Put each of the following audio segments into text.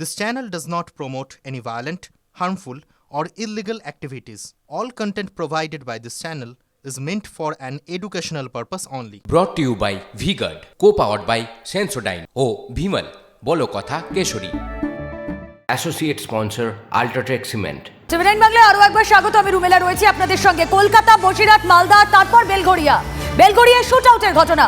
This channel does not promote any violent, harmful, or illegal activities. All content provided by this channel is meant for an educational purpose only. To you by V Guard co powered by Sensodyne ও ভিমল বলো কথা Kesari associate sponsor UltraTech cement TV nine বাংলায় আরও একবার স্বাগত। আমি রুমেলা রয়েছি আপনাদের সঙ্গে। কলকাতা বসিরহাট মালদা তারপর বেলঘড়িয়া। বেলঘড়িয়া শুট আউটের ঘটনা।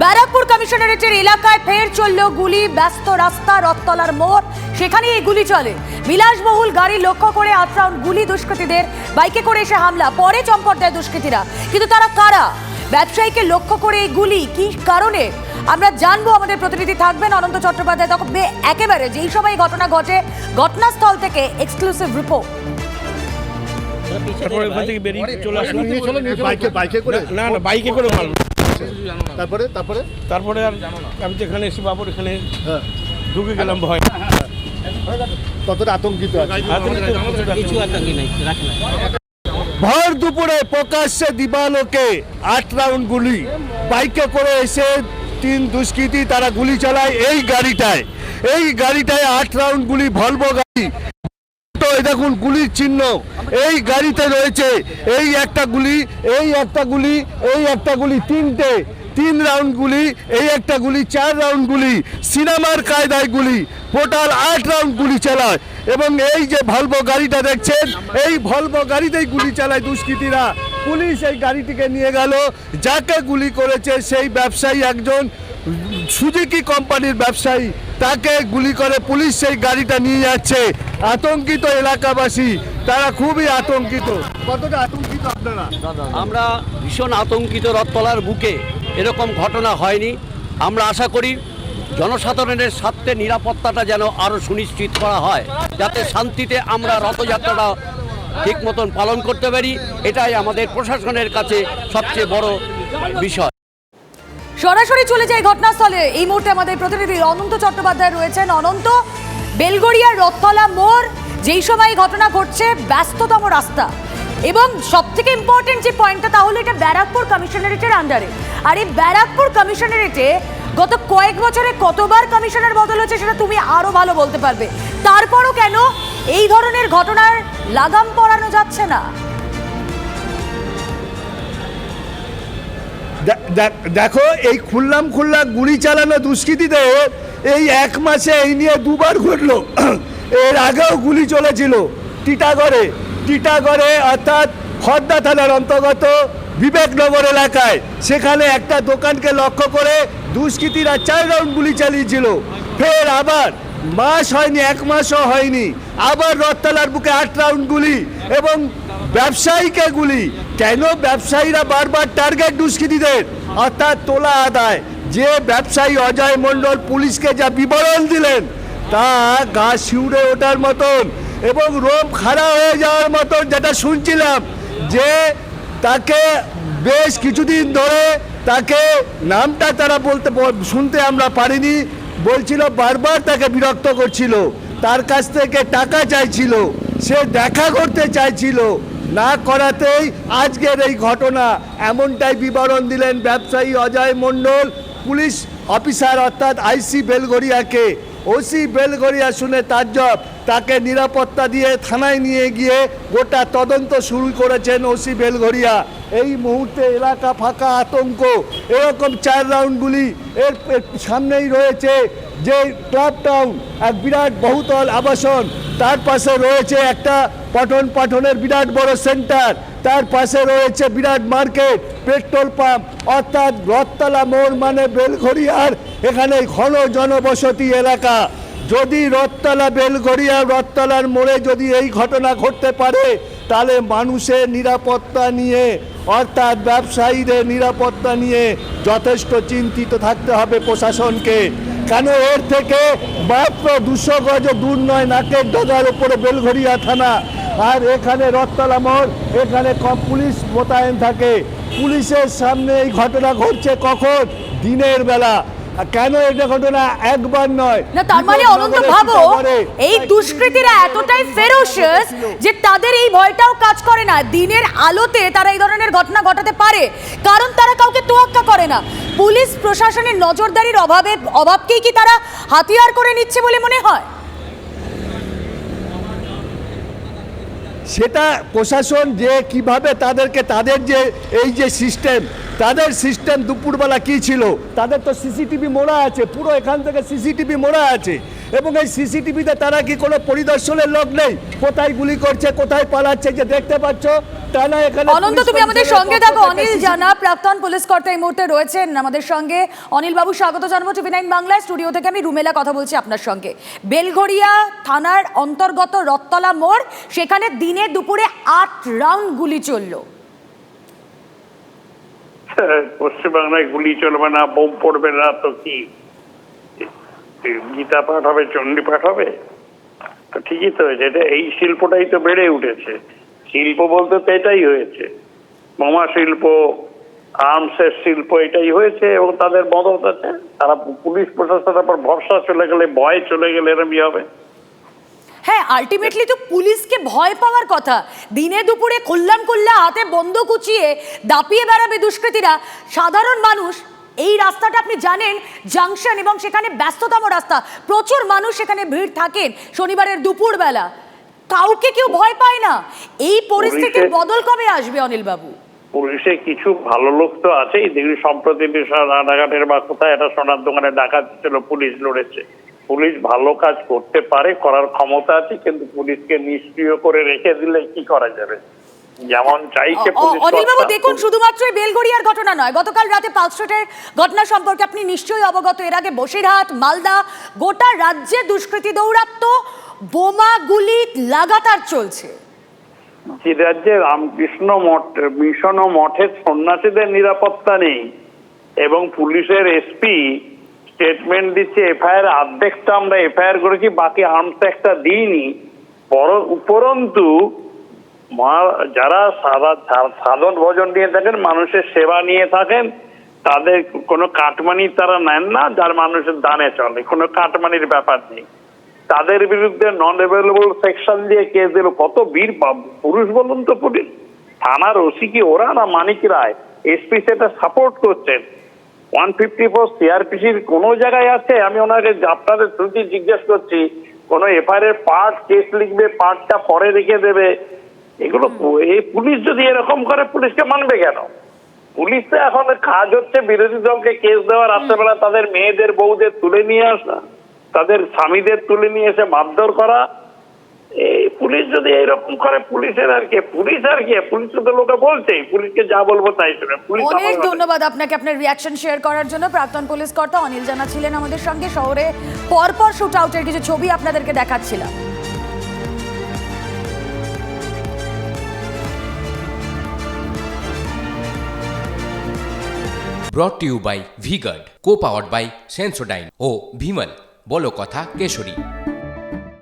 ব্যারাকপুর কমিশনারেটের এলাকায় ফের চলল গুলি ব্যস্ত রাস্তা রথতলার মোড়। সেখানে এই গুলি চলে। বিলাসবহুল গাড়ি লক্ষ্য করে আটরাউন্ড গুলি দুষ্কৃতীদের। বাইকে করে এসে হামলা পরে চম্পট দেয় দুষ্কৃতীরা। কিন্তু তারা কারা? ব্যবসায়ীকে লক্ষ্য করে এই গুলি কি কারণে? আমরা জানব আমাদের প্রতিনিধি থাকবেন অনন্ত চট্টোপাধ্যায়। তবে একেবারে যেই সময় ঘটনা ঘটে ঘটনাস্থল থেকে এক্সক্লুসিভ রিপোর্ট তারপরে ওখান থেকে বেরিয়ে চলে আসলাম। বাইকে বাইকে করে? না না বাইকে করে মারলো। তারপরে তারপরে? তারপরে আর আমি তো এখানে এসে বাবুর এখানে হ্যাঁ। ঢুকে গেলাম ভয়। কতটা আতঙ্কিত ভর দুপুরে প্রকাশ্যে দিবালোকে আট রাউন্ড গুলি। বাইকে করে এসে তিন দুষ্কৃতী তারা গুলি চালায় এই গাড়িটায়। এই গাড়িটায় আট রাউন্ড গুলি, ভলভো গাড়ি। দেখুন, গুলির চিহ্ন। এই গাড়িতে রয়েছে, এই একটা গুলি, এই একটা গুলি, এই একটা গুলি, তিনটে। তিন রাউন্ড গুলি, এই একটা গুলি, চার রাউন্ড গুলি, সিনেমার কায়দায় গুলি, টোটাল আট রাউন্ড গুলি চালায়। এবং এই যে ভলভো গাড়িটা দেখছেন, এই ভলভো গাড়িতেই গুলি চালায় দুষ্কৃতীরা। পুলিশ এই গাড়িটিকে নিয়ে গেল, যাকে গুলি করেছে সেই ব্যবসায়ী একজন সুজুকি কোম্পানির ব্যবসায়ী। তাকে গুলি করে পুলিশ সেই গাড়িটা নিয়ে যাচ্ছে। আতঙ্কিত এলাকাবাসী, তারা খুবই আতঙ্কিত। কতটা আতঙ্কিত আপনারা? আমরা ভীষণ আতঙ্কিত রথতলার বুকে। এরকম ঘটনা হয়নি। আমরা আশা করি জনসাধারণের স্বার্থে নিরাপত্তাটা যেন আরও সুনিশ্চিত করা হয়, যাতে শান্তিতে আমরা রথযাত্রাটা ঠিক মতন পালন করতে পারি। এটাই আমাদের প্রশাসনের কাছে সবচেয়ে বড় বিষয়। সরাসরি চলে যায় ঘটনাস্থলে। এই মুহূর্তে আমাদের প্রতিনিধি অনন্ত চট্টোপাধ্যায় রয়েছেন। অনন্ত বেলগড়িয়ার রথতলা মোড়, যেই সময় ঘটনা ঘটছে, ব্যস্ততম রাস্তা। এবং সব থেকে ইম্পর্টেন্ট যে পয়েন্টটা তাহলে এটা ব্যারাকপুর কমিশনারেটের আন্ডারে আর এই ব্যারাকপুর কমিশনারেটে গত কয়েক বছরে কতবার কমিশনার বদল হচ্ছে সেটা তুমি আরও ভালো বলতে পারবে। তারপরও কেন এই ধরনের ঘটনার লাগাম পড়ানো যাচ্ছে না? দেখো, এই খুললাম খুল্লা গুলি চালানো দুষ্কৃতীদের এই এক মাসে এই নিয়ে দুবার ঘটলো। এর আগেও গুলি চলেছিল টিটাগড়ে। টিটাগড়ে অর্থাৎ খর্দা থানার অন্তর্গত বিবেকনগর এলাকায়। সেখানে একটা দোকানকে লক্ষ্য করে দুষ্কৃতীরা চার রাউন্ড গুলি চালিয়েছিল। ফের আবার মাস হয়নি, এক মাসও হয়নি। আবার রথতলার বুকে আট রাউন্ড গুলি এবং ব্যবসায়ীকে গুলি। কেন ব্যবসায়ীরা বারবার টার্গেট দুষ্কৃতীদের? অর্থাৎ তোলা আদায়। যে ব্যবসায়ী অজয় মণ্ডল পুলিশকে যা বিবরণ দিলেন, তা গা শিউড়ে ওঠার মতন এবং রোম খাড়া হয়ে যাওয়ার মতন যেটা শুনছিলাম, যে তাকে বেশ কিছুদিন ধরে তাকে নামটা তারা বলতে শুনতে আমরা পারিনি। বলছিল বারবার তাকে বিরক্ত করছিল। তার কাছ থেকে টাকা চাইছিল। সে দেখা করতে চাইছিল। না করাতেই আজকের এই ঘটনা। এমনটাই বিবরণ দিলেন ব্যবসায়ী অজয় মণ্ডল, পুলিশ অফিসার অর্থাৎ আইসি বেলগড়িয়াকে ওসি বেলগড়িয়া শুনে তাজ্জব, তাকে নিরাপত্তা দিয়ে থানায় নিয়ে গিয়ে গোটা তদন্ত শুরু করেছেন ওসি বেলঘরিয়া এই মুহূর্তে এলাকা ফাঁকা, আতঙ্ক, এরকম চার রাউন্ড গুলি এর এর সামনেই রয়েছে। যে ক্লাব টাউন, এক বিরাট বহুতল আবাসন তার পাশে রয়েছে একটা পঠন পাঠনের বিরাট বড় সেন্টার। তার পাশে রয়েছে বিরাট মার্কেট, পেট্রোল পাম্প, অর্থাৎ রথতলা মোড় মানে বেলঘরিয়ার এখানে ঘন জনবসতি এলাকা। যদি রথতলা বেলঘরিয়া রথতলার মোড়ে যদি এই ঘটনা ঘটতে পারে, তাহলে মানুষের নিরাপত্তা নিয়ে, অর্থাৎ ব্যবসায়ীদের নিরাপত্তা নিয়ে যথেষ্ট চিন্তিত থাকতে হবে প্রশাসনকে। কেন এর থেকে মাত্র দুশো গজ দূর নয় নাকের ডগার উপরে বেলঘরিয়া থানা। আর এখানে রথতলা মোড়, এখানে কম পুলিশ মোতায়েন থাকে। পুলিশের সামনে এই ঘটনা ঘটছে কখন? দিনের বেলা। কেন এটা ঘটনা একবার নয়? না তার মানে অনন্ত ভাবো এই দুষ্কৃতীরা এতটাই ফেরোশিয়াস যে তাদের এই ভয়টাও কাজ করে না। দিনের আলোতে তারা এই ধরনের ঘটনা ঘটাতে পারে কারণ তারা কাউকে তোয়াক্কা করে না। পুলিশ প্রশাসনের নজরদারির অভাবে অভাবকেই কি তারা হাতিয়ার করে নিচ্ছে বলে মনে হয়? সেটা প্রশাসন যে কীভাবে তাদেরকে তাদের যে এই যে সিস্টেম তাদের সিস্টেম দুপুরবেলা কি ছিল? তাদের তো সিসিটিভি মোড়া আছে পুরো এখান থেকে সিসিটিভি মোড়া আছে। এবং এই সিসিটিভিতে তারা কি কোনো পরিদর্শনের লোক নেই? কোথায় গুলি করছে কোথায় পালাচ্ছে যে দেখতে পাচ্ছ তা না এখানে অনন্ত তুমি আমাদের সঙ্গে থাকো। অনিল জানা প্রাক্তন পুলিশ কর্তা এই মুহূর্তে রয়েছেন আমাদের সঙ্গে। অনিল বাবু স্বাগত জানাব টিভি নাইন বাংলায়। স্টুডিও থেকে আমি রুমেলা কথা বলছি আপনার সঙ্গে। বেলঘড়িয়া থানার অন্তর্গত রত্তলা মোড় সেখানে দিনে দুপুরে আট রাউন্ড গুলি চলল। পশ্চিমবাংলায় গুলি চলবে না, বোম পড়বে না, তো কি? গীতা পাঠ হবে, চণ্ডী পাঠ হবে? তো ঠিকই তো হয়েছে, এটা এই শিল্পটাই তো বেড়ে উঠেছে। শিল্প বলতে তো এটাই হয়েছে। মমা শিল্প, আর্মসের শিল্প এটাই হয়েছে এবং তাদের মদত আছে। তারা পুলিশ প্রশাসনের উপর ভরসা চলে গেলে, ভয় চলে গেলে এরমই হবে। হ্যাঁ আলটিমেটলি তো পুলিশকে ভয় পাওয়ার কথা। দিনে দুপুরে খুল্লাম খুল্লা হাতে বন্ধ কুচিয়ে দাপিয়ে বেড়াবে দুষ্কৃতীরা। সাধারণ মানুষ এই রাস্তাটা আপনি জানেন জাংশন এবং সেখানে ব্যস্ততম রাস্তা। প্রচুর মানুষ সেখানে ভিড় থাকেন শনিবারের দুপুরবেলা। কাউকে কেউ ভয় পায় না। এই পরিস্থিতির বদল কবে আসবে অনিল বাবু পুলিশে কিছু ভালো লোক তো আছেই। দেখবি সম্প্রতি রানাঘাটের বা কোথায় একটা সোনার দোকানে ডাকাত ছিল পুলিশ লড়েছে। পুলিশ ভালো কাজ করতে পারে করার ক্ষমতা আছে কিন্তু পুলিশকে নিষ্ক্রিয় করে রেখে দিলে কি করা যাবে? যেমন চাইছে অনিলবাবু দেখুন শুধুমাত্র বেলগড়িয়ার ঘটনা নয় গতকাল রাতে ঘটনা সম্পর্কে আপনি নিশ্চয়ই অবগত। এর আগে বসিরহাট মালদা গোটা রাজ্যে দুষ্কৃতী দৌরাত্ম বোমা গুলি লাগাতার চলছে। যে রাজ্যে রামকৃষ্ণ মঠ মিশন ও মঠের সন্ন্যাসীদের নিরাপত্তা নেই এবং পুলিশের এসপি স্টেটমেন্ট দিচ্ছে, এফআইআর অর্ধেকটা আমরা এফআইআর করেছি বাকি আর্মস একটা দিইনি? পর- উপরন্তু যারা সাধন ভোজন নিয়ে থাকেন, মানুষের সেবা নিয়ে থাকেন, তাদের কোনো কাটমানি তারা নেন না, যার মানুষের দানে চলে। কোনো কাটমানির ব্যাপার নেই। তাদের বিরুদ্ধে নন অ্যাভেলেবল সেকশন দিয়ে কেস দিল কত বীর পুরুষ বলুন তো পুলিশ থানার ওসি কি ওরা না মানিক রায়? এসপি সেটা সাপোর্ট করছেন। ওয়ান ফিফটি ফোর সিআরপিসির কোনো জায়গায় আছে? আমি ওনাকে আপনাদের শ্রুতি জিজ্ঞেস করছি কোনো এফআইআর এর পার্ট কেস লিখবে পার্টটা পরে রেখে দেবে। এগুলো এই পুলিশ যদি এরকম করে পুলিশকে মানবে কেন? পুলিশ তো এখন কাজ হচ্ছে বিরোধী দলকে কেস দেওয়া রাত্রেবেলা তাদের মেয়েদের বউদের তুলে নিয়ে আসা তাদের স্বামীদের তুলে নিয়ে এসে মারধর করা এই পুলিশ যদি এরকম করে পুলিশের আর কি? পুলিশ আর কি? পুলিশ তো লোকে বলছেই পুলিশকে যা বলব তাই শুনে পুলিশ অনেক ধন্যবাদ আপনাকে আপনার রিয়াকশন শেয়ার করার জন্য। প্রাক্তন পুলিশ কর্তা অনিল জানা ছিলেন আমাদের সঙ্গে। শহরে পরপর শুট আউটের কিছু ছবি আপনাদেরকে দেখাচ্ছিলাম। Brought to you by V Guard co powered by Sensodyne ও ভিমল বলো কথা Kesari.